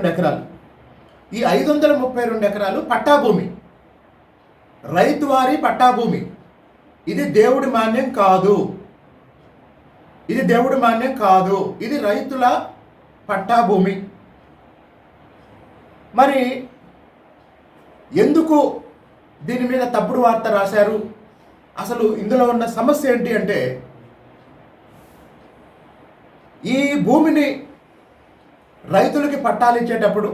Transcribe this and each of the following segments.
రెండు ఎకరాలు. ఈ ఐదు వందల ముప్పై రెండు ఎకరాలు పట్టాభూమి. రైతు వారి పట్టాభూమి. ఇది దేవుడి మాన్యం కాదు. ఇది దేవుడి మాన్యం కాదు. ఇది రైతుల పట్టాభూమి. మరి ఎందుకు దీని మీద తప్పుడు వార్త రాశారు? అసలు ఇందులో ఉన్న సమస్య ఏంటి అంటే ఈ భూమిని రైతులకి పట్టాలిచ్చేటప్పుడు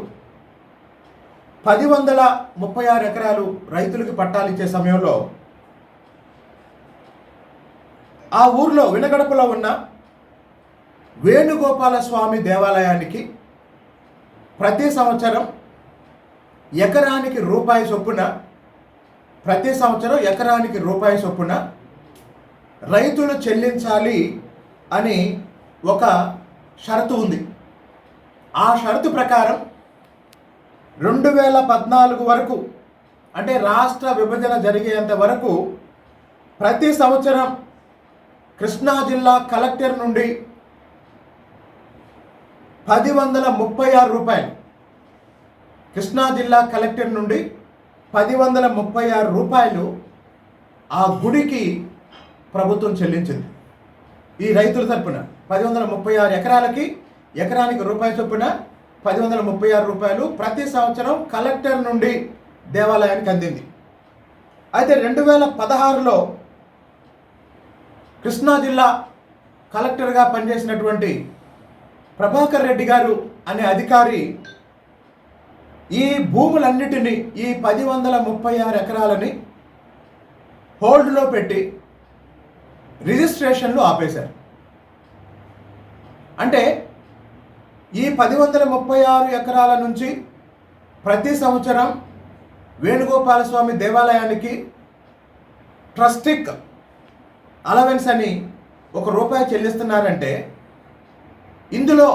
పది వందల ముప్పై ఆరు ఎకరాలు రైతులకి పట్టాలిచ్చే సమయంలో ఆ ఊర్లో వినగడపలో ఉన్న వేణుగోపాల స్వామి దేవాలయానికి ప్రతి సంవత్సరం ఎకరానికి రూపాయి చొప్పున ప్రతి సంవత్సరం ఎకరానికి రూపాయి చొప్పున రైతులు చెల్లించాలి అని ఒక షరతు ఉంది. ఆ షరతు ప్రకారం రెండు వేల పద్నాలుగు వరకు అంటే రాష్ట్ర విభజన జరిగేంత వరకు ప్రతి సంవత్సరం కృష్ణా జిల్లా కలెక్టర్ నుండి పది వందల ముప్పై ఆరు రూపాయలు కృష్ణా జిల్లా కలెక్టర్ నుండి పది వందల ముప్పై ఆరు రూపాయలు ఆ గుడికి ప్రభుత్వం చెల్లించింది. ఈ రైతుల తరపున పది వందల ముప్పై ఆరు ఎకరాలకి ఎకరానికి రూపాయి చొప్పున పది వందల ముప్పై ఆరు రూపాయలు ప్రతి సంవత్సరం కలెక్టర్ నుండి దేవాలయానికి అందింది. అయితే రెండు వేల పదహారులో కృష్ణా జిల్లా కలెక్టర్గా పనిచేసినటువంటి ప్రభాకర్ రెడ్డి గారు అనే అధికారి ఈ భూములన్నిటినీ ఈ పది వందల ముప్పై ఆరు ఎకరాలని హోల్డ్లో పెట్టి రిజిస్ట్రేషన్లు ఆపేశారు. అంటే ఈ పది వందల ముప్పై ఆరు ఎకరాల నుంచి ప్రతి సంవత్సరం వేణుగోపాలస్వామి దేవాలయానికి ట్రస్టిక్ అలవెన్స్ అని ఒక రూపాయి చెల్లిస్తున్నారంటే ఇందులో